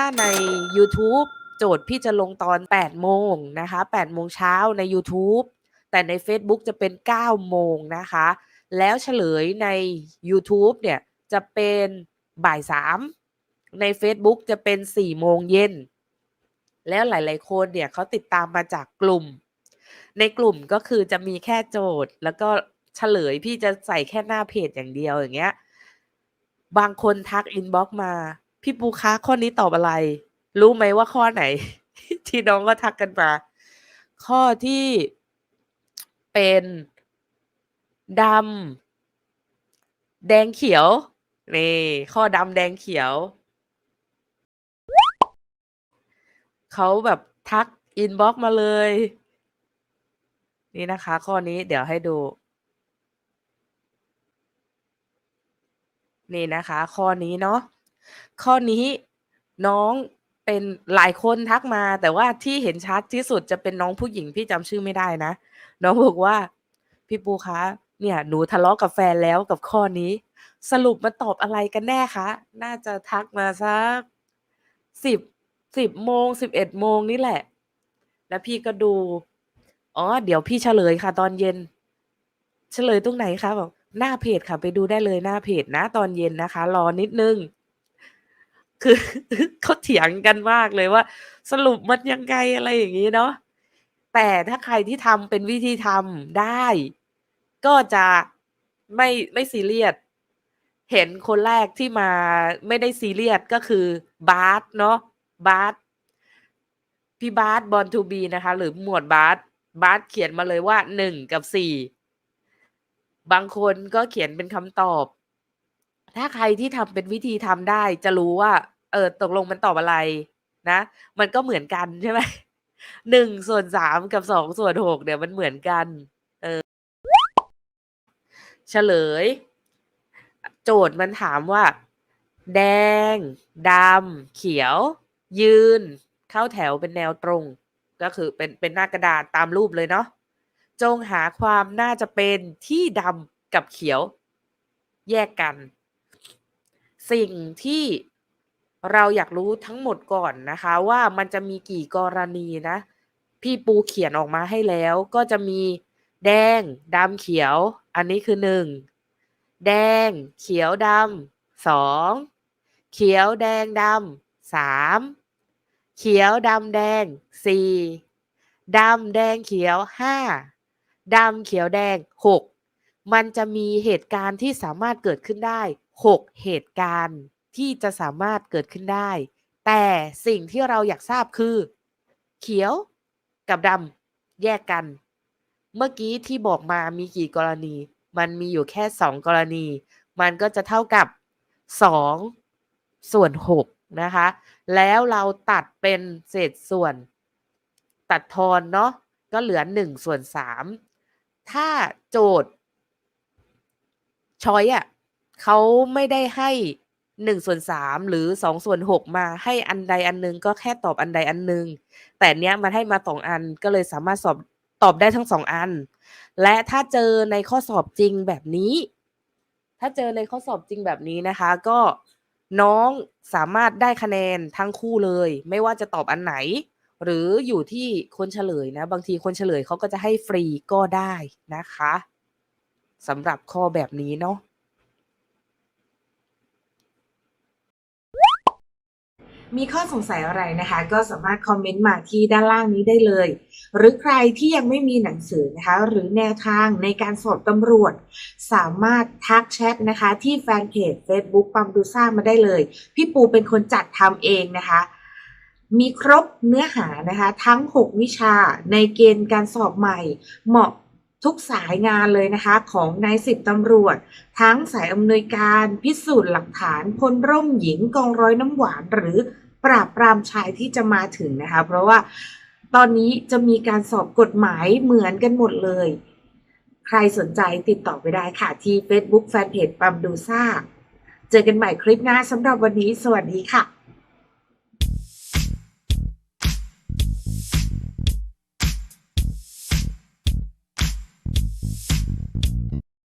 ถ้าใน YouTube โจทย์พี่จะลงตอน 8 โมงนะคะ8โมงเช้าใน YouTube แต่ใน Facebook จะเป็น 9 โมงนะคะ แล้วเฉลยใน YouTube เนี่ยจะเป็นบ่าย 3 ใน Facebook จะเป็น 4 โมงเย็น แล้วหลาย ๆ คนเนี่ยเขาติดตามมาจากกลุ่ม ในกลุ่มก็คือจะมีแค่โจทย์ แล้วก็เฉลยพี่จะใส่แค่หน้าเพจอย่างเดียวอย่างเงี้ย บางคนทักอินบ็อกมา พี่ปูคะข้อนี้ตอบอะไร รู้ไหมว่าข้อไหน ที่น้องก็ทักกันมา ข้อที่เป็นดำแดงเขียวนี่ข้อดำแดงเขียว เขาแบบทักอินบ็อกมาเลย นี่นะคะ ข้อนี้เดี๋ยวให้ดู นี่นะคะ ข้อนี้เนาะ ข้อนี้น้องเป็นหลายคนทักมา แต่ว่าที่เห็นชัดที่สุดจะเป็นน้องผู้หญิงพี่จำชื่อไม่ได้นะ น้องบอกว่า พี่ปูคะเนี่ยหนูทะเลาะกับแฟนแล้วกับข้อนี้ สรุปมันตอบอะไรกันแน่คะ น่าจะทักมาสัก10 10โมง11โมงนี่แหละ แล้วพี่ก็ดู อ๋อ เดี๋ยวพี่เฉลยค่ะ ตอนเย็น เฉลยตรงไหนคะบอกหน้าเพจค่ะ ไปดูได้เลยหน้าเพจนะ ตอนเย็นนะคะ รอนิดนึง คือเขาเถียงกันมากเลยว่า สรุปมันยังไงอะไรอย่างงี้เนาะแต่ถ้าใครที่ทำเป็นวิธีทำได้ ก็จะไม่ไม่ซีเรียสเห็นคนแรกที่มาไม่ได้ซีเรียสก็คือบาร์สเนาะบาร์สพี่บาร์ส Born to be นะคะ หรือหมวดบาร์สบาร์สเขียนมาเลยว่า1กับ4บางคนก็เขียนเป็นคำตอบ ถ้าใครที่ทำเป็นวิธีทำได้จะรู้ว่า เออ ตกลงมันตอบอะไรนะ มันก็เหมือนกันใช่ไหม1ส่วน3กับ2ส่วน6เนี่ยมันเหมือนกัน เออ เฉลย โจทย์มันถามว่า แดงดำเขียว ยืน เข้าแถวเป็นแนวตรง ก็คือเป็นเป็นหน้ากระดาษตามรูปเลยเนาะ จงหาความน่าจะเป็นที่ดำกับเขียว แยกกัน สิ่งที่เราอยากรู้ทั้งหมดก่อนนะคะ ว่ามันจะมีกี่กรณีนะ พี่ปูเขียนออกมาให้แล้ว ก็จะมีแดงดำเขียว อันนี้คือ1แดง เขียวดำ2เขียวแดงดำ3เขียวดำแดง4ดำแดงเขียว5ดำเขียวแดง6มันจะมีเหตุการณ์ที่สามารถเกิดขึ้นได้ 6 เหตุการณ์ที่จะสามารถเกิดขึ้นได้ แต่สิ่งที่เราอยากทราบคือ เขียวกับดำแยกกัน เมื่อกี้ที่บอกมามีกี่กรณี มันมีอยู่แค่ 2 กรณี มันก็จะเท่ากับ 2 ส่วน 6 นะคะ แล้วเราตัดเป็นเศษส่วน ตัดทอนเนาะก็เหลือ 1 ส่วน 3 ถ้าโจทย์ชอยซ์อะ เขาไม่ได้ให้1ส่วน3หรือ2ส่วน6มาให้อันใดอันหนึ่งก็แค่ตอบอันใดอันหนึ่งแต่เนี้ยมันให้มา2อันก็เลยสามารถสอบตอบได้ทั้ง2อัน และถ้าเจอในข้อสอบจริงแบบนี้ ถ้าเจอในข้อสอบจริงแบบนี้นะคะ ก็น้องสามารถได้คะแนนทั้งคู่เลย ไม่ว่าจะตอบอันไหน หรืออยู่ที่คนเฉลยนะ บางทีคนเฉลยเขาก็จะให้ฟรีก็ได้นะคะสำหรับข้อแบบนี้เนาะ มีข้อสงสัยอะไรนะคะ ก็สามารถคอมเมนต์มาที่ด้านล่างนี้ได้เลย หรือใครที่ยังไม่มีหนังสือนะคะ หรือแนวทางในการสอบตำรวจ สามารถทักแชทนะคะ ที่แฟนเพจ Facebook ปัมดูซ่ามาได้เลย พี่ปูเป็นคนจัดทำเองนะคะ มีครบเนื้อหานะคะ ทั้ง 6 วิชาในเกณฑ์การสอบใหม่ เหมาะ ทุกสายงานเลยนะคะของนายสิบตำรวจ ทั้งสายอำนวยการพิสูจน์หลักฐานพลร่มหญิงกองร้อยน้ำหวานหรือปราบปรามชายที่จะมาถึงนะคะ เพราะว่าตอนนี้จะมีการสอบกฎหมายเหมือนกันหมดเลย ใครสนใจติดต่อไปได้ค่ะ ที่ Facebook Fanpage ปัมดูซ่า เจอกันใหม่คลิปหน้าสำหรับวันนี้ สวัสดีค่ะ